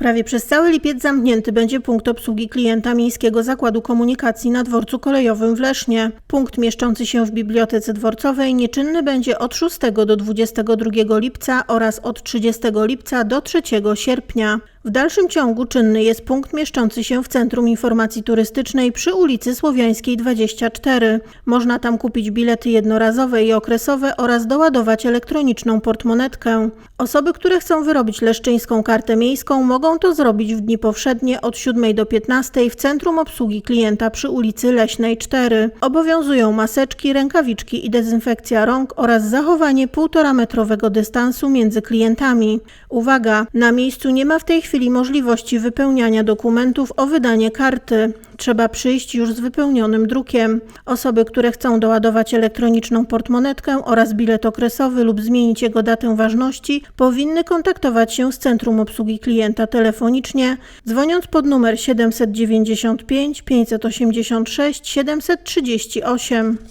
Prawie przez cały lipiec zamknięty będzie punkt obsługi klienta Miejskiego Zakładu Komunikacji na dworcu kolejowym w Lesznie. Punkt mieszczący się w Bibliotece Dworcowej nieczynny będzie od 6 do 22 lipca oraz od 30 lipca do 3 sierpnia. W dalszym ciągu czynny jest punkt mieszczący się w Centrum Informacji Turystycznej przy ulicy Słowiańskiej 24. Można tam kupić bilety jednorazowe i okresowe oraz doładować elektroniczną portmonetkę. Osoby, które chcą wyrobić leszczyńską kartę miejską mogą to zrobić w dni powszednie od 7 do 15 w Centrum Obsługi Klienta przy ulicy Leśnej 4. Obowiązują maseczki, rękawiczki i dezynfekcja rąk oraz zachowanie 1,5 metrowego dystansu między klientami. Uwaga, na miejscu nie ma w tej chwili możliwości wypełniania dokumentów o wydanie karty. Trzeba przyjść już z wypełnionym drukiem. Osoby, które chcą doładować elektroniczną portmonetkę oraz bilet okresowy lub zmienić jego datę ważności, powinny kontaktować się z Centrum Obsługi Klienta telefonicznie, dzwoniąc pod numer 795 586 738.